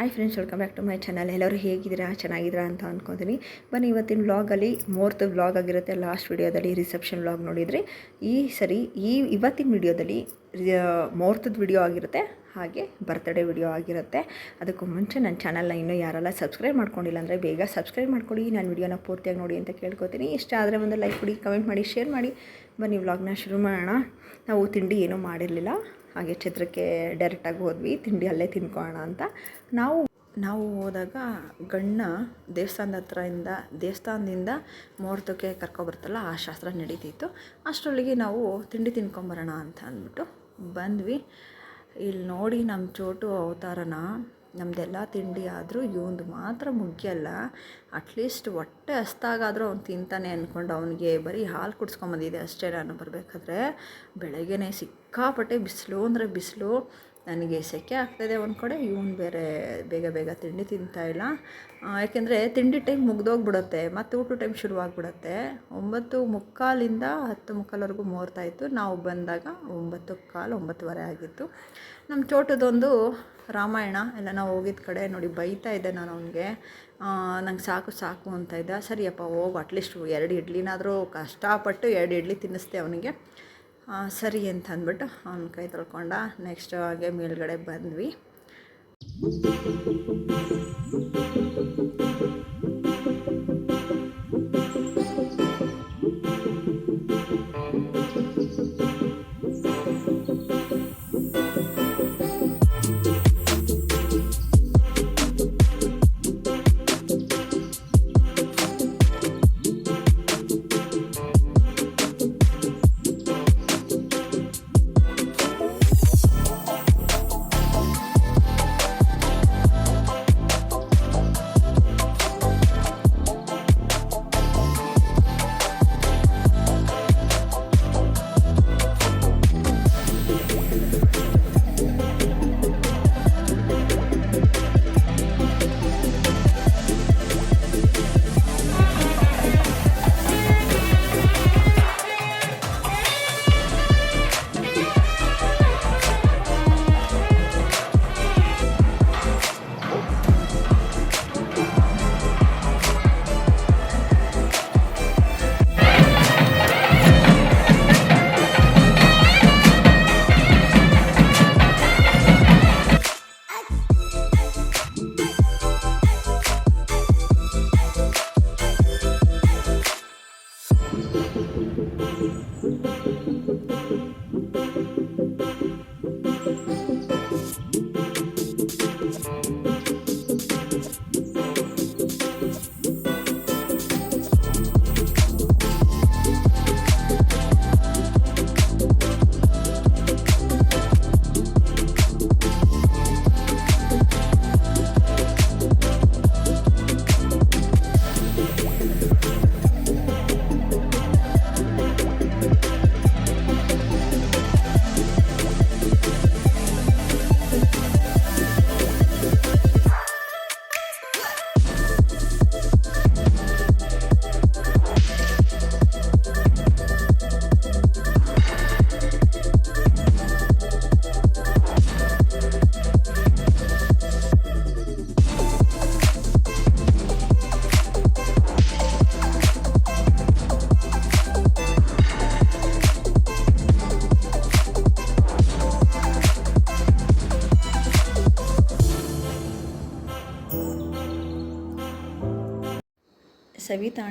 Hi friends welcome back to my channel ಎಲ್ಲರೂ ಹೇಗಿದ್ದೀರಾ? ಚೆನ್ನಾಗಿದ್ದೀರಾ ಅಂತ ಅಂದ್ಕೊತೀನಿ ಬನ್ನಿ, ಇವತ್ತಿನ ವ್ಲಾಗಲ್ಲಿ ಮೂರ್ತ್ ವ್ಲಾಗ್ ಆಗಿರುತ್ತೆ. ಲಾಸ್ಟ್ ವಿಡಿಯೋದಲ್ಲಿ ರಿಸೆಪ್ಷನ್ ವ್ಲಾಗ್ ನೋಡಿದರೆ, ಈ ಸರಿ, ಈ ಇವತ್ತಿನ ವಿಡಿಯೋದಲ್ಲಿ ಮುಹೂರ್ತದ ವಿಡಿಯೋ ಆಗಿರುತ್ತೆ. ಹಾಗೆ ಬರ್ತ್ಡೇ ವಿಡಿಯೋ ಆಗಿರುತ್ತೆ. ಅದಕ್ಕೂ ಮುಂಚೆ ನನ್ನ ಚಾನಲ್ನ ಇನ್ನೂ ಯಾರೆಲ್ಲ ಸಬ್ಸ್ಕ್ರೈಬ್ ಮಾಡ್ಕೊಂಡಿಲ್ಲ ಅಂದರೆ ಬೇಗ ಸಬ್ಸ್ಕ್ರೈಬ್ ಮಾಡ್ಕೊಳ್ಳಿ ನಾನು ವಿಡಿಯೋನ ಪೂರ್ತಿಯಾಗಿ ನೋಡಿ ಅಂತ ಕೇಳ್ಕೊತೀನಿ. ಇಷ್ಟ ಆದರೆ ಒಂದು ಲೈಕ್ ಕೊಡಿ ಕಮೆಂಟ್ ಮಾಡಿ ಶೇರ್ ಮಾಡಿ. ಬನ್ನಿ ವ್ಲಾಗ್ನ ಶುರು ಮಾಡೋಣ. ನಾವು ತಿಂಡಿ ಏನೂ ಮಾಡಿರಲಿಲ್ಲ. ಹಾಗೆ ಛತ್ರಕ್ಕೆ ಡೈರೆಕ್ಟಾಗಿ ಹೋದ್ವಿ, ತಿಂಡಿ ಅಲ್ಲೇ ತಿನ್ಕೋಣ ಅಂತ. ನಾವು ನಾವು ಹೋದಾಗ ಗಣ್ಣ ದೇವಸ್ಥಾನದ ಹತ್ರದಿಂದ ದೇವಸ್ಥಾನದಿಂದ ಮುಹೂರ್ತಕ್ಕೆ ಕರ್ಕೊಬರ್ತಲ್ಲ ಆ ಶಾಸ್ತ್ರ ನಡೀತಿತ್ತು. ಅಷ್ಟರೊಳಗೆ ನಾವು ತಿಂಡಿ ತಿನ್ಕೊಂಬರೋಣ ಅಂತ ಅಂದ್ಬಿಟ್ಟು ಬಂದ್ವಿ. ಇಲ್ಲಿ ನೋಡಿ ನಮ್ಮ ಚೋಟು ಅವತಾರನ ನಮ್ಮದೆಲ್ಲ ತಿಂಡಿ ಆದರೂ ಇವಂದು ಮಾತ್ರ ಮುಗಿಯಲ್ಲ ಅಟ್ಲೀಸ್ಟ್ ಹೊಟ್ಟೆ ಹಸ್ತಾಗಾದರೂ ಅವ್ನು ತಿಂತಾನೆ ಅಂದ್ಕೊಂಡು ಅವನಿಗೆ ಬರೀ ಹಾಲು ಕುಡ್ಸ್ಕೊಂಬಂದಿದೆ ಅಷ್ಟೇ ನಾನು ಬರಬೇಕಾದ್ರೆ. ಬೆಳಗ್ಗೆನೇ ಸಿಕ್ಕಾಪಟ್ಟೆ ಬಿಸಿಲು ಅಂದರೆ ಬಿಸಿಲು. ನನಗೆ ಸೆಕೆ ಆಗ್ತಾಯಿದೆ ಒಂದು ಕಡೆ, ಇವನು ಬೇರೆ ಬೇಗ ಬೇಗ ತಿಂಡಿ ತಿಂತಾಯಿಲ್ಲ ಯಾಕೆಂದರೆ ತಿಂಡಿ ಟೈಮ್ ಮುಗ್ದೋಗ್ಬಿಡುತ್ತೆ, ಮತ್ತು ಊಟ ಟೈಮ್ ಶುರುವಾಗ್ಬಿಡುತ್ತೆ. ಒಂಬತ್ತು ಮುಕ್ಕಾಲಿಂದ ಹತ್ತು ಮುಕ್ಕಾಲವರೆಗೂ ಮುಹೂರ್ತ ಇತ್ತು. ನಾವು ಬಂದಾಗ ಒಂಬತ್ತು ಕಾಲು ಒಂಬತ್ತುವರೆ ಆಗಿತ್ತು. ನಮ್ಮ ತೋಟದೊಂದು ರಾಮಾಯಣ ಎಲ್ಲ ನಾವು ಹೋಗಿದ್ದ ಕಡೆ ನೋಡಿ ಬೈತಾ ಇದ್ದೆ ನಾನು ಅವನಿಗೆ. ನಂಗೆ ಸಾಕು ಸಾಕು ಅಂತ ಇದ್ದ. ಸರಿಯಪ್ಪ ಹೋಗು ಅಟ್ಲೀಸ್ಟ್ ಎರಡು ಇಡ್ಲಿನಾದರೂ ಕಷ್ಟಪಟ್ಟು ಎರಡು ಇಡ್ಲಿ ತಿನ್ನಿಸ್ದೆ ಅವನಿಗೆ. ಸರಿ ಅಂತ ಅಂದ್ಬಿಟ್ಟು ಅವನ ಕೈ ತೊಳ್ಕೊಂಡ ನೆಕ್ಸ್ಟ್ ಹಾಗೆ ಮೇಲ್ಗಡೆ ಬಂದ್ವಿ.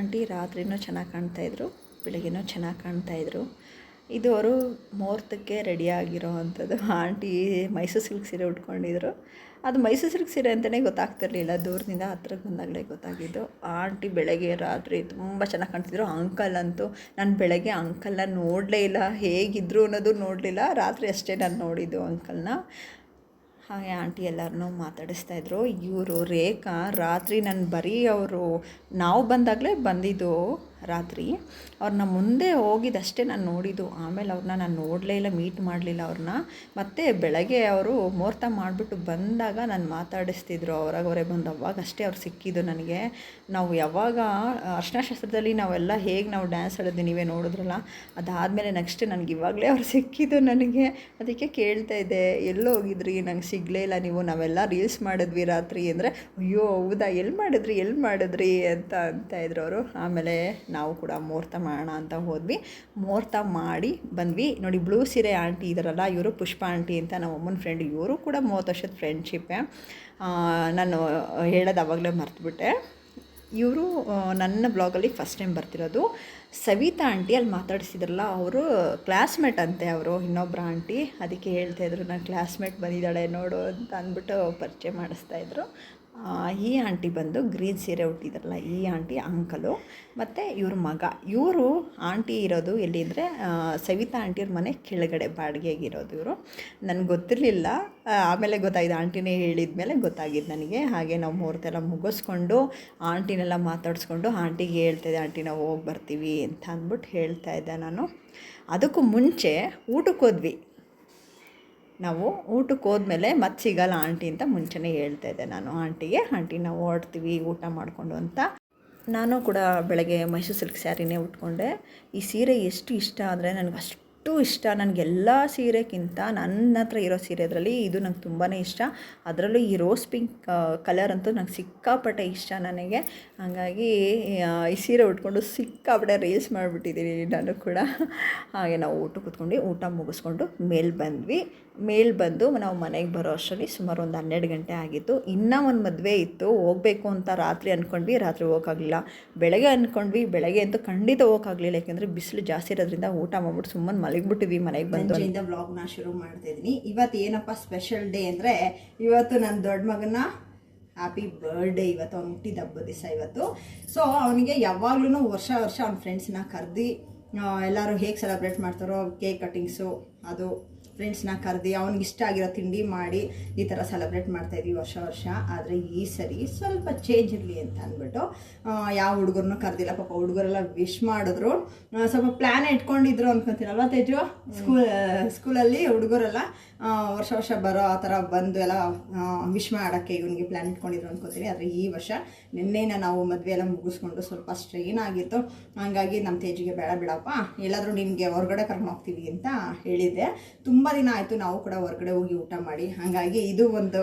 ಆಂಟಿ ರಾತ್ರಿನೂ ಚೆನ್ನಾಗಿ ಕಾಣ್ತಾಯಿದ್ರು ಬೆಳಗ್ಗೆನೂ ಚೆನ್ನಾಗಿ ಕಾಣ್ತಾಯಿದ್ರು ಇದು ಅವರು ಮುಹೂರ್ತಕ್ಕೆ ರೆಡಿ ಆಗಿರೋ ಅಂಥದ್ದು. ಆಂಟಿ ಮೈಸೂರು ಸಿಲ್ಕ್ ಸೀರೆ ಉಟ್ಕೊಂಡಿದ್ರು. ಅದು ಮೈಸೂರು ಸಿಲ್ಕ್ ಸೀರೆ ಅಂತಲೇ ಗೊತ್ತಾಗ್ತಿರಲಿಲ್ಲ. ದೂರದಿಂದ ಹತ್ರಕ್ಕೆ ಬಂದಾಗಲೇ ಗೊತ್ತಾಗಿದ್ದು. ಆಂಟಿ ಬೆಳಗ್ಗೆ ರಾತ್ರಿ ತುಂಬ ಚೆನ್ನಾಗಿ ಕಾಣ್ತಿದ್ರು. ಅಂಕಲ್ ಅಂತೂ ನಾನು ಬೆಳಗ್ಗೆ ಅಂಕಲ್ನ ನೋಡಲೇ ಇಲ್ಲ. ಹೇಗಿದ್ರು ಅನ್ನೋದು ನೋಡಲಿಲ್ಲ. ರಾತ್ರಿ ಅಷ್ಟೇ ನಾನು ನೋಡಿದ್ದು ಅಂಕಲ್ನ. ಹಾಗೆ ಆಂಟಿ ಎಲ್ಲರನ್ನೂ ಮಾತಾಡಿಸ್ತಾಯಿದ್ರು ಇವರು ರೇಖಾ ರಾತ್ರಿ ನಾನು ಬರೀ ಅವರು ನಾವು ಬಂದಾಗಲೇ ಬಂದಿದ್ದು ರಾತ್ರಿ ಅವ್ರನ್ನ ಮುಂದೆ ಹೋಗಿದ್ದಷ್ಟೇ ನಾನು ನೋಡಿದ್ದು. ಆಮೇಲೆ ಅವ್ರನ್ನ ನಾನು ನೋಡಲೇ ಇಲ್ಲ ಮೀಟ್ ಮಾಡಲಿಲ್ಲ ಅವ್ರನ್ನ ಮತ್ತು ಬೆಳಗ್ಗೆ ಅವರು ಮುಹೂರ್ತ ಮಾಡಿಬಿಟ್ಟು ಬಂದಾಗ ನಾನು ಮಾತಾಡಿಸ್ತಿದ್ರು, ಅವ್ರಾಗ ಅವರೇ ಬಂದು ಅವಾಗಷ್ಟೇ ಅವ್ರು ಸಿಕ್ಕಿದ್ದು ನನಗೆ. ನಾವು ಯಾವಾಗ ಅರ್ಶನ ಶಾಸ್ತ್ರದಲ್ಲಿ ನಾವೆಲ್ಲ ಹೇಗೆ ನಾವು ಡ್ಯಾನ್ಸ್ ಆಡೋದು ನೀವೇ ನೋಡಿದ್ರಲ್ಲ, ಅದಾದಮೇಲೆ ನೆಕ್ಸ್ಟ್ ನನಗೆ ಇವಾಗಲೇ ಅವ್ರು ಸಿಕ್ಕಿದ್ದು ನನಗೆ. ಅದಕ್ಕೆ ಕೇಳ್ತಾ ಇದ್ದೆ ಎಲ್ಲೋ ಹೋಗಿದ್ರಿ? ನಂಗೆ ಸಿಗಲೇ ಇಲ್ಲ ನೀವು, ನಾವೆಲ್ಲ ರೀಲ್ಸ್ ಮಾಡಿದ್ವಿ ರಾತ್ರಿ. ಅಂದರೆ, ಅಯ್ಯೋ, ಹೌದಾ? ಎಲ್ಲಿ ಮಾಡಿದ್ರಿ? ಎಲ್ಲಿ ಮಾಡಿದ್ರಿ? ಅಂತ ಅಂತ ಇದ್ರು ಅವರು. ಆಮೇಲೆ ನಾವು ಕೂಡ ಮುಹೂರ್ತ ಮಾಡೋಣ ಅಂತ ಹೋದ್ವಿ. ಮುಹೂರ್ತ ಮಾಡಿ ಬಂದ್ವಿ. ನೋಡಿ, ಬ್ಲೂ ಸೀರೆ ಆಂಟಿ ಇದ್ದಾರಲ್ಲ ಇವರು ಪುಷ್ಪ ಆಂಟಿ ಅಂತ ನಮ್ಮ ಅಮ್ಮನ ಫ್ರೆಂಡ್ ಇವರು ಕೂಡ ಮೂವತ್ತು ವರ್ಷದ ಫ್ರೆಂಡ್ಶಿಪ್ಪೇ ನಾನು ಹೇಳೋದು ಅವಾಗಲೇ ಮರ್ತುಬಿಟ್ಟೆ. ಇವರು ನನ್ನ ಬ್ಲಾಗಲ್ಲಿ ಫಸ್ಟ್ ಟೈಮ್ ಬರ್ತಿರೋದು. ಸವಿತಾ ಆಂಟಿ ಅಲ್ಲಿ ಮಾತಾಡಿಸಿದ್ರಲ್ಲ, ಅವರು ಕ್ಲಾಸ್ಮೇಟ್ ಅಂತೆ ಅವರು ಇನ್ನೊಬ್ಬರ ಆಂಟಿ. ಅದಕ್ಕೆ ಹೇಳ್ತಾಯಿದ್ರು ನಾನು ಕ್ಲಾಸ್ಮೇಟ್ ಬಂದಿದ್ದಾಳೆ, ನೋಡು ಅಂತ ಅಂದ್ಬಿಟ್ಟು ಪರಿಚಯ ಮಾಡಿಸ್ತಾಯಿದ್ರು ಈ ಆಂಟಿ ಬಂದು ಗ್ರೀನ್ ಸೀರೆ ಉಟ್ಟಿದ್ರಲ್ಲ, ಈ ಆಂಟಿ ಅಂಕಲು ಮತ್ತು ಇವ್ರ ಮಗ. ಇವರು ಆಂಟಿ ಇರೋದು ಎಲ್ಲಿ ಅಂದರೆ ಸವಿತಾ ಆಂಟಿಯವ್ರ ಮನೆ ಕೆಳಗಡೆ ಬಾಡಿಗೆಗಿರೋದು ಇವರು. ನನಗೆ ಗೊತ್ತಿರಲಿಲ್ಲ. ಆಮೇಲೆ ಗೊತ್ತಾಗಿದೆ ಆಂಟಿನೇ ಹೇಳಿದ ಮೇಲೆ ಗೊತ್ತಾಗಿದ್ದು ನನಗೆ. ಹಾಗೆ ನಾವು ಮುಹೂರ್ತ ಎಲ್ಲ ಮುಗಿಸ್ಕೊಂಡು ಆಂಟಿನೆಲ್ಲ ಮಾತಾಡಿಸ್ಕೊಂಡು ಆಂಟಿಗೆ ಹೇಳ್ತಾಯಿದ್ದೆ ಆಂಟಿ, ನಾವು ಹೋಗಿ ಬರ್ತೀವಿ ಅಂತ ಅಂದ್ಬಿಟ್ಟು ಹೇಳ್ತಾ ಇದ್ದೆ ನಾನು. ಅದಕ್ಕೂ ಮುಂಚೆ ಊಟಕ್ಕೆ ಹೋದ್ವಿ ನಾವು ಊಟಕ್ಕೆ ಹೋದ್ಮೇಲೆ ಮತ್ತೆ ಸಿಗಲ್ಲ ಆಂಟಿ ಅಂತ ಮುಂಚೆನೇ ಹೇಳ್ತಾ ಇದ್ದೆ ನಾನು ಆಂಟಿಗೆ, ಆಂಟಿ ನಾವು ಓಡ್ತೀವಿ ಊಟ ಮಾಡಿಕೊಂಡು ಅಂತ. ನಾನು ಕೂಡ ಬೆಳಗ್ಗೆ ಮೈಸೂರು ಸಿಲ್ಕ್ ಸ್ಯಾರಿನೇ ಉಟ್ಕೊಂಡೆ. ಈ ಸೀರೆ ಎಷ್ಟು ಇಷ್ಟ ಆದರೆ ನನಗೆ ಅಷ್ಟು ಇಷ್ಟ. ನನಗೆಲ್ಲ ಸೀರೆಗಿಂತ ನನ್ನ ಹತ್ರ ಇರೋ ಸೀರೆದ್ರಲ್ಲಿ ಇದು ನಂಗೆ ತುಂಬಾ ಇಷ್ಟ. ಅದರಲ್ಲೂ ಈ ರೋಸ್ ಪಿಂಕ್ ಕಲರ್ ಅಂತೂ ನಂಗೆ ಸಿಕ್ಕಾಪಟ್ಟೆ ಇಷ್ಟ ನನಗೆ. ಹಾಗಾಗಿ ಈ ಸೀರೆ ಉಟ್ಕೊಂಡು ಸಿಕ್ಕಾಪಟ್ಟೆ ರೀಲ್ಸ್ ಮಾಡಿಬಿಟ್ಟಿದ್ದೀನಿ ನಾನು ಕೂಡ. ಹಾಗೆ ನಾವು ಊಟ ಕೂತ್ಕೊಂಡು, ಊಟ ಮುಗಿಸ್ಕೊಂಡು ಮೇಲೆ ಬಂದ್ವಿ. ಮೇಲೆ ಬಂದು ನಾವು ಮನೆಗೆ ಬರೋ ಅಷ್ಟರಲ್ಲಿ ಸುಮಾರು ಒಂದು ಹನ್ನೆರಡು ಗಂಟೆ ಆಗಿತ್ತು. ಇನ್ನೂ ಒಂದು ಮದುವೆ ಇತ್ತು. ಹೋಗಬೇಕು ಅಂತ ರಾತ್ರಿ ಅಂದ್ಕೊಂಡ್ವಿ ರಾತ್ರಿ ಹೋಗೋಕ್ಕಾಗಲಿಲ್ಲ. ಬೆಳಗ್ಗೆ ಅಂದ್ಕೊಂಡ್ವಿ ಬೆಳಗ್ಗೆ ಅಂತೂ ಖಂಡಿತ ಹೋಗೋಕ್ಕಾಗಲಿಲ್ಲ. ಯಾಕೆಂದರೆ ಬಿಸಿಲು ಜಾಸ್ತಿ ಇರೋದ್ರಿಂದ ಊಟ ಮಾಡ್ಬಿಟ್ಟು ಸುಮ್ಮನೆ ಮಲಗಿಬಿಟ್ಟಿದ್ವಿ ಮನೆಗೆ ಬಂದು ಬ್ಲಾಗ್ ಬ್ಲಾಗ್ನ ಶುರು ಮಾಡ್ತಾ ಇದ್ದೀನಿ ಇವತ್ತು ಏನಪ್ಪ ಸ್ಪೆಷಲ್ ಡೇ ಅಂದರೆ ಇವತ್ತು ನನ್ನ ದೊಡ್ಡ ಮಗನ ಹ್ಯಾಪಿ ಬರ್ಡೇ ಇವತ್ತು. ಅವ್ನು ಹುಟ್ಟಿದ ಹಬ್ಬದ ದಿವಸ ಇವತ್ತು. ಸೊ ಅವನಿಗೆ ಯಾವಾಗ್ಲೂ ವರ್ಷ ವರ್ಷ ಅವ್ನ ಫ್ರೆಂಡ್ಸ್ನ ಕರ್ದಿ ಎಲ್ಲರೂ ಹೇಗೆ ಸೆಲೆಬ್ರೇಟ್ ಮಾಡ್ತಾರೋ ಕೇಕ್ ಕಟ್ಟಿಂಗ್ಸು ಅದು ಫ್ರೆಂಡ್ಸ್ನ ಕರೆದಿ ಅವ್ನಿಗೆ ಇಷ್ಟ ಆಗಿರೋ ತಿಂಡಿ ಮಾಡಿ ಈ ಥರ ಸೆಲೆಬ್ರೇಟ್ ಮಾಡ್ತಾ ಇದೀವಿ ವರ್ಷ ವರ್ಷ. ಆದರೆ ಈ ಸರಿ ಸ್ವಲ್ಪ ಚೇಂಜ್ ಇರಲಿ ಅಂತ ಅಂದ್ಬಿಟ್ಟು ಯಾವ ಹುಡುಗರನ್ನು ಕರೆದಿಲ್ಲ. ಪಾಪ ಹುಡುಗರೆಲ್ಲ ವಿಶ್ ಮಾಡಿದ್ರು. ಸ್ವಲ್ಪ ಪ್ಲ್ಯಾನ್ ಇಟ್ಕೊಂಡಿದ್ರು ಅಂದ್ಕೊತೀನಲ್ವ ತೇಜು? ಸ್ಕೂಲ್ ಸ್ಕೂಲಲ್ಲಿ ಹುಡುಗರೆಲ್ಲ ವರ್ಷ ವರ್ಷ ಬರೋ ಆ ಥರ ಬಂದು ಎಲ್ಲ ವಿಶ್ ಮಾಡೋಕ್ಕೆ ಇವನಿಗೆ ಪ್ಲ್ಯಾನ್ ಇಟ್ಕೊಂಡಿದ್ರು ಅನ್ಕೋತೀನಿ. ಆದರೆ ಈ ವರ್ಷ ನಿನ್ನೆನ ನಾವು ಮದುವೆ ಎಲ್ಲ ಮುಗಿಸ್ಕೊಂಡು ಸ್ವಲ್ಪ ಸ್ಟ್ರೈನ್ ಆಗಿತ್ತು. ಹಂಗಾಗಿ ನಮ್ಮ ತೇಜಿಗೆ ಬೇಡ ಬಿಡಪ್ಪ. ಎಲ್ಲಾದರೂ ನಿಮಗೆ ಹೊರಗಡೆ ಕರ್ಕೊಂಡು ಹೋಗ್ತೀವಿ ಅಂತ ಹೇಳಿದ್ದೆ. ತುಂಬ ದಿನ ಆಯಿತು ನಾವು ಕೂಡ ಹೊರಗಡೆ ಹೋಗಿ ಊಟ ಮಾಡಿ. ಹಾಗಾಗಿ ಇದು ಒಂದು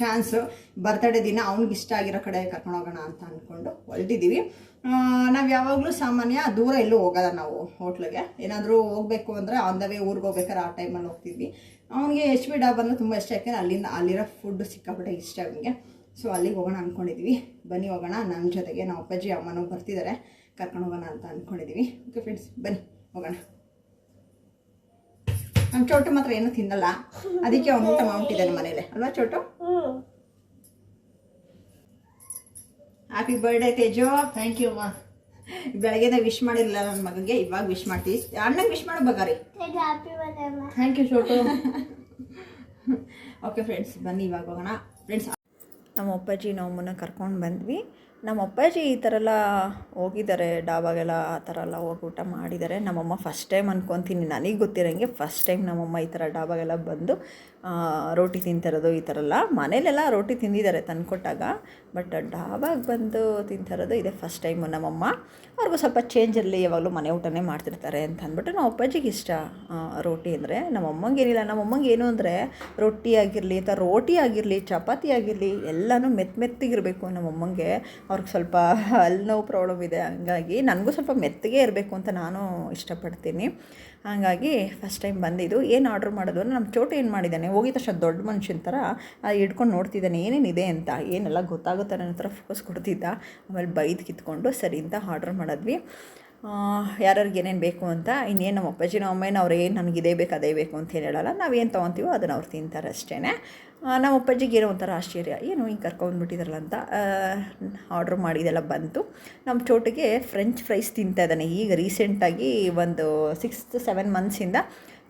ಚಾನ್ಸು ಬರ್ತಡೇ ದಿನ ಅವ್ನಿಗೆ ಇಷ್ಟ ಆಗಿರೋ ಕಡೆ ಕರ್ಕೊಂಡು ಹೋಗೋಣ ಅಂತ ಅಂದ್ಕೊಂಡು ಹೊರಟಿದ್ದೀವಿ ನಾವು ಯಾವಾಗಲೂ ಸಾಮಾನ್ಯ ದೂರ ಎಲ್ಲೂ ಹೋಗಲ್ಲ ನಾವು ಹೋಟ್ಲಿಗೆ. ಏನಾದರೂ ಹೋಗಬೇಕು ಅಂದರೆ ಆನ್ ದ ವೇ ಊರಿಗೆ ಹೋಗ್ಬೇಕಾದ್ರೆ ಆ ಟೈಮಲ್ಲಿ ಹೋಗ್ತಿದ್ವಿ. ಅವನಿಗೆ ಎಚ್ ಬಿ ಡಾಬ್ ಅಂದರೆ ತುಂಬ ಇಷ್ಟ. ಯಾಕೆಂದರೆ ಅಲ್ಲಿಂದ ಅಲ್ಲಿರೋ ಫುಡ್ ಸಿಕ್ಕಾಪಟ್ಟೆ ಇಷ್ಟ ಅವನಿಗೆ. ಸೊ ಅಲ್ಲಿಗೆ ಹೋಗೋಣ ಅಂದ್ಕೊಂಡಿದ್ವಿ ಬನ್ನಿ ಹೋಗೋಣ ನನ್ನ ಜೊತೆಗೆ. ನಮ್ಮ ಅಪ್ಪಾಜಿ, ಅಮ್ಮನೂ ಬರ್ತಿದ್ದಾರೆ ಕರ್ಕೊಂಡು ಹೋಗೋಣ ಅಂತ ಅಂದ್ಕೊಂಡಿದ್ದೀವಿ ಓಕೆ ಫ್ರೆಂಡ್ಸ್ ಬನ್ನಿ ಹೋಗೋಣ. ನಮ್ಮ ಚೋಟು ಮಾತ್ರ ಏನು ತಿನ್ನಲ್ಲ. ಅದಕ್ಕೆ ಅವನು ಊಟ ಮಾಡ್ಬಿಟ್ಟಿದ್ದಾನೆ ಮನೇಲೆ. ಅಲ್ವಾ Chotu? Happy birthday Teju. Thank you ಅಮ್ಮ ಬೆಳಗ್ಗೆದ ವಿಶ್ ಮಾಡಿರಲಿಲ್ಲ ನನ್ನ ಮಗಂಗೆ ಇವಾಗ ವಿಶ್ ಮಾಡ್ತೀವಿ. ಅಣ್ಣಂಗೆ ವಿಶ್ ಮಾಡೋ ಬಗಾರಿ. Thank you Chotu. Okay friends ಬನ್ನಿ ಇವಾಗ ಹೋಗೋಣ. ಫ್ರೆಂಡ್ಸ್ ನಮ್ಮ ಅಪ್ಪಾಜಿ ನಮ್ಮನ್ನ ಕರ್ಕೊಂಡು ಬಂದ್ವಿ. ನಮ್ಮ ಅಪ್ಪಾಜಿ ಈ ಥರ ಎಲ್ಲ ಹೋಗಿದ್ದಾರೆ, ಡಾಬಾಗೆಲ್ಲ ಆ ಥರ ಎಲ್ಲ ಹೋಗಿ ಊಟ ಮಾಡಿದ್ದಾರೆ. ನಮ್ಮಮ್ಮ ಫಸ್ಟ್ ಟೈಮ್ ಅಂದ್ಕೊತೀನಿ ನನಗೆ ಗೊತ್ತಿರೋಂಗೆ ಫಸ್ಟ್ ಟೈಮ್ ನಮ್ಮಮ್ಮ ಈ ಥರ ಡಾಬಾಗೆಲ್ಲ ಬಂದು ರೋಟಿ ತಿಂತಿರೋದು ಈ ಥರ ಎಲ್ಲ. ಮನೇಲೆಲ್ಲ ರೋಟಿ ತಿಂದಿದ್ದಾರೆ ತಂದುಕೊಟ್ಟಾಗ ಬಟ್ ಡಾಬಾಗೆ ಬಂದು ತಿಂತಿರೋದು ಇದೇ ಫಸ್ಟ್ ಟೈಮು ನಮ್ಮಮ್ಮ. ಅವ್ರಿಗೂ ಸ್ವಲ್ಪ ಚೇಂಜ್ ಇರಲಿ ಯಾವಾಗಲೂ ಮನೆ ಊಟನೇ ಮಾಡ್ತಿರ್ತಾರೆ ಅಂತ ಅಂದ್ಬಿಟ್ಟು ನಮ್ಮ ಅಪ್ಪಾಜಿಗೆ ಇಷ್ಟ ರೋಟಿ ಅಂದರೆ. ನಮ್ಮ ಅಮ್ಮಂಗೆ ಏನಿಲ್ಲ. ನಮ್ಮ ಅಮ್ಮಂಗೆ ಏನು ಅಂದರೆ ರೊಟ್ಟಿ ಆಗಿರಲಿ ಅಥವಾ ರೋಟಿ ಆಗಿರಲಿ, ಚಪಾತಿ ಆಗಿರಲಿ, ಎಲ್ಲನೂ ಮೆತ್ತ ಮೆತ್ತಗಿರಬೇಕು ನಮ್ಮ ಅಮ್ಮಂಗೆ ಅವ್ರಿಗೆ ಸ್ವಲ್ಪ ಅಲ್ಲಿ ನೋವು ಪ್ರಾಬ್ಲಮ್ ಇದೆ. ಹಂಗಾಗಿ ನನಗೂ ಸ್ವಲ್ಪ ಮೆತ್ತಗೆ ಇರಬೇಕು ಅಂತ ನಾನು ಇಷ್ಟಪಡ್ತೀನಿ. ಹಾಗಾಗಿ ಫಸ್ಟ್ ಟೈಮ್ ಬಂದಿದ್ದು. ಏನು ಆರ್ಡ್ರ್ ಮಾಡೋದು ನಮ್ಮ ಚೋಟು ಏನು ಮಾಡಿದ್ದಾನೆ? ಹೋಗಿದ ತಕ್ಷಣ ದೊಡ್ಡ ಮನುಷ್ಯನ ಥರ ಹಿಡ್ಕೊಂಡು ನೋಡ್ತಿದ್ದಾನೆ. ಏನೇನಿದೆ ಅಂತ? ಏನೆಲ್ಲ ಗೊತ್ತಾಗುತ್ತೆ? ನನ್ನ ಹತ್ರ ಫೋಕಸ್ ಕೊಡ್ತಿದ್ದ. ಆಮೇಲೆ ಬೈದು ಕಿತ್ಕೊಂಡು ಸರಿ ಅಂತ ಆರ್ಡ್ರ್ ಮಾಡಿದ್ವಿ. ಯಾರ್ಯಾರಿಗೆ ಏನೇನು ಬೇಕು ಅಂತ? ಇನ್ನೇನು ನಮ್ಮ ಅಪ್ಪಾಜಿ, ನಮ್ಮ ಅಮ್ಮೇನ ಅವ್ರು ಏನು ನನಗೆ ಇದೇ ಬೇಕು, ಅದೇ ಬೇಕು ಅಂತ ಹೇಳಲ್ಲ. ನಾವೇನು ತೊಗೊತೀವೋ ಅದನ್ನು ಅವ್ರು ತಿಂತಾರೆ ಅಷ್ಟೇ ನಮ್ಮ ಅಪ್ಪಾಜಿಗೆ ಏನೋ ಒಂಥರ ಆಶ್ಚರ್ಯ. ಏನು ಹಿಂಗೆ ಕರ್ಕೊಂಡ್ಬಿಟ್ಟಿದ್ರಲ್ಲ ಅಂತ ಆರ್ಡ್ರ್ ಮಾಡಿದೆಲ್ಲ ಬಂತು. ನಮ್ಮ ಚೋಟಿಗೆ ಫ್ರೆಂಚ್ ಫ್ರೈಸ್ ತಿಂತಾ ಇದ್ದಾನೆ. ಈಗ ರೀಸೆಂಟಾಗಿ ಒಂದು ಸಿಕ್ಸ್ ಸೆವೆನ್ ಮಂತ್ಸಿಂದ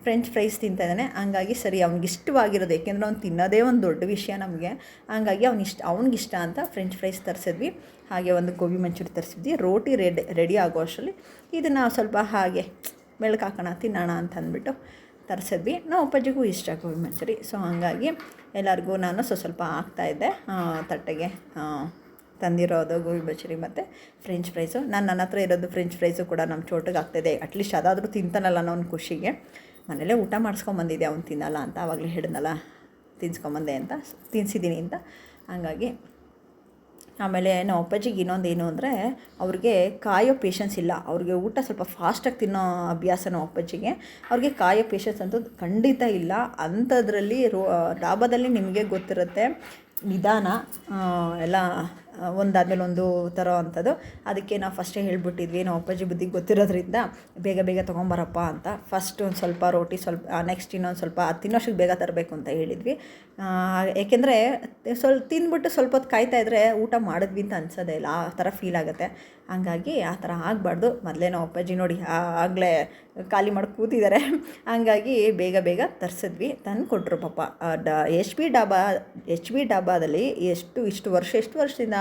ಫ್ರೆಂಚ್ ಫ್ರೈಸ್ ತಿಂತಾಯಿದ್ದಾನೆ ಹಂಗಾಗಿ ಸರಿ, ಅವ್ನಿಗೆ ಇಷ್ಟವಾಗಿರೋದು, ಏಕೆಂದರೆ ಅವ್ನು ತಿನ್ನೋದೇ ಒಂದು ದೊಡ್ಡ ವಿಷಯ ನಮಗೆ. ಹಂಗಾಗಿ ಅವ್ನು ಇಷ್ಟ ಅವ್ನಿಗಿಷ್ಟ ಅಂತ ಫ್ರೆಂಚ್ ಫ್ರೈಸ್ ತರಿಸಿದ್ವಿ. ಹಾಗೆ ಒಂದು ಗೋಬಿ ಮಂಚೂರಿ ತರಿಸಿದ್ವಿ. ರೋಟಿ ರೆಡಿ ರೆಡಿ ಆಗೋ ಅಷ್ಟರಲ್ಲಿ ಇದನ್ನು ಸ್ವಲ್ಪ ಹಾಗೆ ಬೆಳಕು ಹಾಕೋಣ ತಿನ್ನೋಣ ಅಂತ ಅಂದ್ಬಿಟ್ಟು ತರಿಸಿದ್ವಿ. ನಾವು ಅಪ್ಪಾಜಿಗೂ ಇಷ್ಟ ಗೋಬಿ ಮಂಚೂರಿ ಸೊ ಹಾಗಾಗಿ ಎಲ್ಲರಿಗೂ ನಾನು ಸ್ವಲ್ಪ ಸ್ವಲ್ಪ ಹಾಕ್ತಾಯಿದ್ದೆ ತಟ್ಟೆಗೆ ತಂದಿರೋದು ಗೋಬಿ ಮಂಚೂರಿ ಮತ್ತು ಫ್ರೆಂಚ್ ಫ್ರೈಸು ನಾನು ನನ್ನ ಹತ್ರ ಇರೋದು ಫ್ರೆಂಚ್ ಫ್ರೈಸು ಕೂಡ ನಮ್ಮ ಚೋಟಿಗೆ ಆಗ್ತಾಯಿದೆ ಅಟ್ಲೀಸ್ಟ್ ಅದಾದರೂ ತಿಂತಾನಲ್ಲ ಅನ್ನೋ ಒಂದು ಖುಷಿಗೆ. ಮನೇಲೇ ಊಟ ಮಾಡಿಸ್ಕೊಂಬಂದಿದ್ದೆ ಅವ್ನು ತಿನ್ನಲ್ಲ ಅಂತ ಆವಾಗಲೇ ಹೇಳಿದ್ನಲ್ಲ ತಿನ್ಸ್ಕೊಂಬಂದೆ ಅಂತ ತಿನ್ಸಿದ್ದೀನಿ ಅಂತ. ಹಂಗಾಗಿ ಆಮೇಲೆ ನಮ್ಮ ಅಪ್ಪಾಜಿಗೆ ಇನ್ನೊಂದು ಏನು ಅಂದರೆ, ಅವ್ರಿಗೆ ಕಾಯೋ ಪೇಷನ್ಸ್ ಇಲ್ಲ. ಅವ್ರಿಗೆ ಊಟ ಸ್ವಲ್ಪ ಫಾಸ್ಟಾಗಿ ತಿನ್ನೋ ಅಭ್ಯಾಸ ನಮ್ಮ ಅಪ್ಪಾಜಿಗೆ. ಅವ್ರಿಗೆ ಕಾಯೋ ಪೇಷನ್ಸ್ ಅಂತೂ ಖಂಡಿತ ಇಲ್ಲ. ಅಂಥದ್ರಲ್ಲಿ ರೋ ಡಾಬಾದಲ್ಲಿ ನಿಮಗೆ ಗೊತ್ತಿರುತ್ತೆ. ನಿಧಾನ ಎಲ್ಲ ಒಂದಾದ್ಮೇಲೆ ಒಂದು ಥರ ಅಂಥದ್ದು. ಅದಕ್ಕೆ ನಾವು ಫಸ್ಟೇ ಹೇಳ್ಬಿಟ್ಟಿದ್ವಿ, ನಾವು ಅಪ್ಪಾಜಿ ಬುದ್ಧಿಗೆ ಗೊತ್ತಿರೋದ್ರಿಂದ ಬೇಗ ಬೇಗ ತೊಗೊಂಬರಪ್ಪ ಅಂತ. ಫಸ್ಟ್ ಒಂದು ಸ್ವಲ್ಪ ರೋಟಿ ಸ್ವಲ್ಪ ನೆಕ್ಸ್ಟ್ ಇನ್ನೊಂದು ಸ್ವಲ್ಪ ಅದು ತಿನ್ನೋಷ್ಟಕ್ಕೆ ಬೇಗ ತರಬೇಕು ಅಂತ ಹೇಳಿದ್ವಿ. ಏಕೆಂದರೆ ಸ್ವಲ್ಪ ತಿಂದ್ಬಿಟ್ಟು ಸ್ವಲ್ಪ ಹೊತ್ತು ಕಾಯ್ತಾ ಇದ್ದರೆ ಊಟ ಮಾಡಿದ್ವಿ ಅಂತ ಅನ್ಸೋದೇ ಇಲ್ಲ, ಆ ಥರ ಫೀಲ್ ಆಗುತ್ತೆ. ಹಂಗಾಗಿ ಆ ಥರ ಆಗಬಾರ್ದು. ಮೊದಲೇ ನಾವು ಅಪ್ಪಾಜಿ ನೋಡಿ ಆಗಲೇ ಖಾಲಿ ಮಾಡಿ ಕೂತಿದ್ದಾರೆ. ಹಂಗಾಗಿ ಬೇಗ ಬೇಗ ತರಿಸಿದ್ವಿ. ತಂದು ಕೊಟ್ಟರು ಪಾಪ H B Dhaba H B ಡಾಬಾದಲ್ಲಿ ಎಷ್ಟು, ಇಷ್ಟು ವರ್ಷ, ಎಷ್ಟು ವರ್ಷದಿಂದ?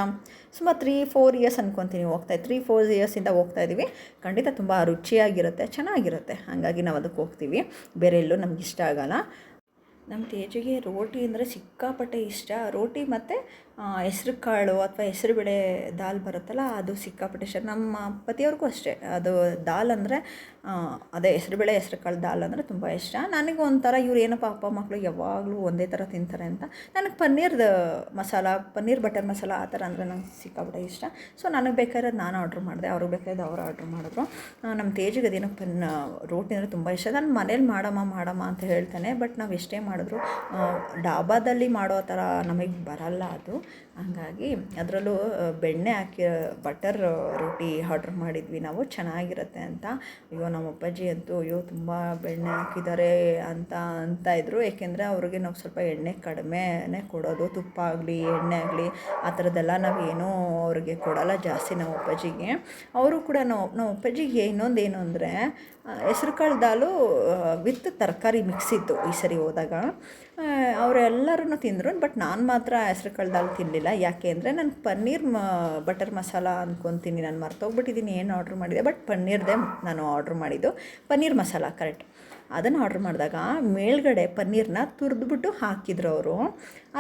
ಸುಮಾರು ತ್ರೀ ಫೋರ್ ಇಯರ್ಸ್ ಅನ್ಕೊತೀನಿ. ಹೋಗ್ತಾ ತ್ರೀ ಫೋರ್ ಇಯರ್ಸಿಂದ ಹೋಗ್ತಾ ಇದ್ದೀವಿ ಖಂಡಿತ ತುಂಬ ರುಚಿಯಾಗಿರುತ್ತೆ, ಚೆನ್ನಾಗಿರುತ್ತೆ. ಹಾಗಾಗಿ ನಾವು ಅದಕ್ಕೆ ಹೋಗ್ತೀವಿ. ಬೇರೆ ಎಲ್ಲೂ ನಮ್ಗೆ ಇಷ್ಟ ಆಗಲ್ಲ. ನಮ್ಮ ತೇಜಿಗೆ ರೋಟಿ ಅಂದರೆ ಸಿಕ್ಕಾಪಟ್ಟೆ ಇಷ್ಟ. ರೋಟಿ ಮತ್ತು ಹೆಸ್ರು ಕಾಳು ಅಥವಾ ಹೆಸರುಬೇಳೆ ದಾಲ್ ಬರುತ್ತಲ್ಲ, ಅದು ಸಿಕ್ಕಾಪಟ್ಟೆ ಇಷ್ಟ. ನಮ್ಮ ಪತಿಯವ್ರಿಗೂ ಅಷ್ಟೇ. ಅದು ದಾಲ್ ಅಂದರೆ ಅದೇ ಹೆಸರುಬೇಳೆ ಹೆಸ್ರು ಕಾಳು ದಾಲ್ ಅಂದರೆ ತುಂಬ ಇಷ್ಟ. ನನಗೆ ಒಂಥರ ಇವ್ರು ಏನಪ್ಪ ಅಪ್ಪ ಮಕ್ಕಳು ಯಾವಾಗಲೂ ಒಂದೇ ಥರ ತಿಂತಾರೆ ಅಂತ. ನನಗೆ ಪನ್ನೀರ್ದು ಮಸಾಲ, ಪನ್ನೀರ್ ಬಟರ್ ಮಸಾಲ ಆ ಥರ ಅಂದರೆ ನಂಗೆ ಸಿಕ್ಕಾಪಟ್ಟೆ ಇಷ್ಟ. ಸೊ ನನಗೆ ಬೇಕಾದ್ರೆ ನಾನು ಆರ್ಡ್ರ್ ಮಾಡಿದೆ. ಅವ್ರಿಗೆ ಬೇಕಾದ್ರೆ ಅವ್ರು ಆರ್ಡ್ರ್ ಮಾಡಿದ್ರು. ನಮ್ಮ ತೇಜಿಗೆ ಅದೇನೋ ಪನ್ನ ರೋಟಿ ಅಂದರೆ ತುಂಬ ಇಷ್ಟ. ನಾನು ಮನೇಲಿ ಮಾಡಮ್ಮ ಮಾಡಮ್ಮ ಅಂತ ಹೇಳ್ತಾನೆ. ಬಟ್ ನಾವು ಎಷ್ಟೇ ಮಾಡಿದ್ರು ಡಾಬಾದಲ್ಲಿ ಮಾಡೋ ಥರ ನಮಗೆ ಬರಲ್ಲ ಅದು. ಹಂಗಾಗಿ ಅದರಲ್ಲೂ ಬೆಣ್ಣೆ ಹಾಕಿ ಬಟರ್ ರೊಟ್ಟಿ ಆರ್ಡ್ರ್ ಮಾಡಿದ್ವಿ ನಾವು, ಚೆನ್ನಾಗಿರುತ್ತೆ ಅಂತ. ಅಯ್ಯೋ, ನಮ್ಮ ಅಪ್ಪಾಜಿ ಅಂತೂ, ಅಯ್ಯೋ, ತುಂಬ ಬೆಣ್ಣೆ ಹಾಕಿದ್ದಾರೆ ಅಂತ ಅಂತ ಇದ್ದರು ಏಕೆಂದರೆ ಅವ್ರಿಗೆ ನಾವು ಸ್ವಲ್ಪ ಎಣ್ಣೆ ಕಡಿಮೆನೇ ಕೊಡೋದು, ತುಪ್ಪ ಆಗಲಿ, ಎಣ್ಣೆ ಆಗಲಿ, ಆ ಥರದ್ದೆಲ್ಲ ನಾವು ಏನೂ ಅವ್ರಿಗೆ ಕೊಡಲ್ಲ, ಜಾಸ್ತಿ ನಮ್ಮ ಅಪ್ಪಾಜಿಗೆ. ಅವರು ಕೂಡ ನಾವು, ನಮ್ಮ ಅಪ್ಪಾಜಿಗೆ ಇನ್ನೊಂದು ಏನು ಅಂದರೆ ಹೆಸ್ರು ಕಾಳು ದಾಲು ವಿತ್ ತರಕಾರಿ ಮಿಕ್ಸ್ ಇತ್ತು ಈ ಸರಿ ಹೋದಾಗ. ಅವರೆಲ್ಲರೂ ತಿಂದರು, ಬಟ್ ನಾನು ಮಾತ್ರ ಹೆಸ್ರು ಕಾಳು ದಾಲ್ ತಿನ್ನಲಿಲ್ಲ ಯಾಕೆ ಅಂದರೆ ನಾನು ಪನ್ನೀರ್ ಮ, ಬಟರ್ ಮಸಾಲ ಅಂದ್ಕೊತೀನಿ ನಾನು ಮರ್ತೋಗ್ಬಿಟ್ಟಿದ್ದೀನಿ ಏನು ಆರ್ಡ್ರ್ ಮಾಡಿದೆ? ಬಟ್ ಪನ್ನೀರ್ದೇ ನಾನು ಆರ್ಡ್ರ್ ಮಾಡಿದ್ದು. ಪನ್ನೀರ್ ಮಸಾಲ ಕರೆಕ್ಟ್ ಅದನ್ನು ಆರ್ಡ್ರ್ ಮಾಡಿದಾಗ ಮೇಲ್ಗಡೆ ಪನ್ನೀರ್ನ ತುರಿದ್ಬಿಟ್ಟು ಹಾಕಿದ್ರು ಅವರು.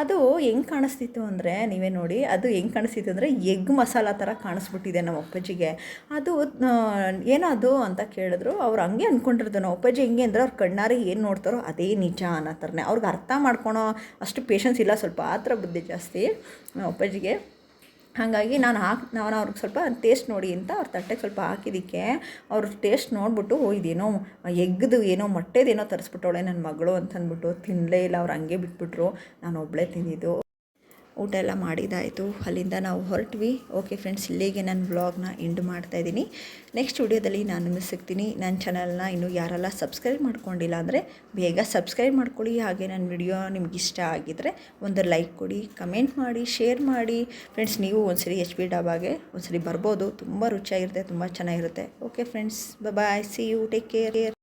ಅದು ಹೆಂಗೆ ಕಾಣಿಸ್ತಿತ್ತು ಅಂದರೆ, ನೀವೇ ನೋಡಿ, ಅದು ಹೆಂಗೆ ಕಾಣಿಸ್ತಿತ್ತು ಅಂದರೆ ಎಗ್ ಮಸಾಲ ಥರ ಕಾಣಿಸ್ಬಿಟ್ಟಿದೆ ನಮ್ಮ ಅಪ್ಪಾಜಿಗೆ. ಅದು ಏನದು ಅಂತ ಕೇಳಿದ್ರು. ಅವ್ರು ಹಂಗೆ ಅಂದ್ಕೊಂಡಿರೋದು ನಮ್ಮ ಅಪ್ಪಾಜಿ ಹೆಂಗೆ ಅಂದರೆ ಅವ್ರು ಕಣ್ಣಾರೆ ಏನು ನೋಡ್ತಾರೋ ಅದೇ ನಿಜ ಅನ್ನೋ ಥರನೇ ಅವ್ರಿಗೆ ಅರ್ಥ ಮಾಡ್ಕೊಳೋ ಅಷ್ಟು ಪೇಷನ್ಸ್ ಇಲ್ಲ, ಸ್ವಲ್ಪ ಆ ಥರ ಬುದ್ಧಿ ಜಾಸ್ತಿ ನಮ್ಮ ಅಪ್ಪಾಜಿಗೆ. ಹಾಗಾಗಿ ನಾನು ಹಾಕಿ, ನಾನು ಅವ್ರಿಗೆ ಸ್ವಲ್ಪ ಟೇಸ್ಟ್ ನೋಡಿ ಅಂತ ಅವ್ರ ತಟ್ಟೆಗೆ ಸ್ವಲ್ಪ ಹಾಕಿದ್ದಕ್ಕೆ ಅವ್ರ ಟೇಸ್ಟ್ ನೋಡಿಬಿಟ್ಟು ಇದೇನೋ ಎಗ್ದು ಏನೋ ಮೊಟ್ಟೆದೇನೋ ತರಿಸ್ಬಿಟ್ಟವಳೆ ನನ್ನ ಮಗಳು ಅಂತಂದ್ಬಿಟ್ಟು ತಿನ್ನಲೇ ಇಲ್ಲ, ಅವ್ರು ಹಂಗೆ ಬಿಟ್ಬಿಟ್ರು. ನಾನು ಒಬ್ಬಳೇ ತಿಂದಿದ್ದು. ಊಟ ಎಲ್ಲ ಮಾಡಿದಾಯಿತು ಅಲ್ಲಿಂದ ನಾವು ಹೊರಟ್ವಿ. ಓಕೆ ಫ್ರೆಂಡ್ಸ್ ಇಲ್ಲಿಗೆ ನನ್ನ ವ್ಲಾಗ್ನ ಎಂಡ್ ಮಾಡ್ತಾಯಿದ್ದೀನಿ ನೆಕ್ಸ್ಟ್ ವಿಡಿಯೋದಲ್ಲಿ ನಾನು ಸಿಗ್ತೀನಿ. ನನ್ನ ಚಾನಲ್ನ ಇನ್ನೂ ಯಾರೆಲ್ಲ ಸಬ್ಸ್ಕ್ರೈಬ್ ಮಾಡ್ಕೊಂಡಿಲ್ಲ ಅಂದರೆ ಬೇಗ ಸಬ್ಸ್ಕ್ರೈಬ್ ಮಾಡ್ಕೊಳ್ಳಿ. ಹಾಗೆ ನನ್ನ ವಿಡಿಯೋ ನಿಮ್ಗೆ ಇಷ್ಟ ಆಗಿದ್ದರೆ ಒಂದು ಲೈಕ್ ಕೊಡಿ ಕಮೆಂಟ್ ಮಾಡಿ ಶೇರ್ ಮಾಡಿ. ಫ್ರೆಂಡ್ಸ್ ನೀವು ಒಂದ್ಸರಿ ಎಚ್ ಬಿ ಡಾಬಾಗೆ ಒಂದ್ಸರಿ ಬರ್ಬೋದು. ತುಂಬ ರುಚಿಯಾಗಿರುತ್ತೆ, ತುಂಬ ಚೆನ್ನಾಗಿರುತ್ತೆ. Okay friends bye see you take care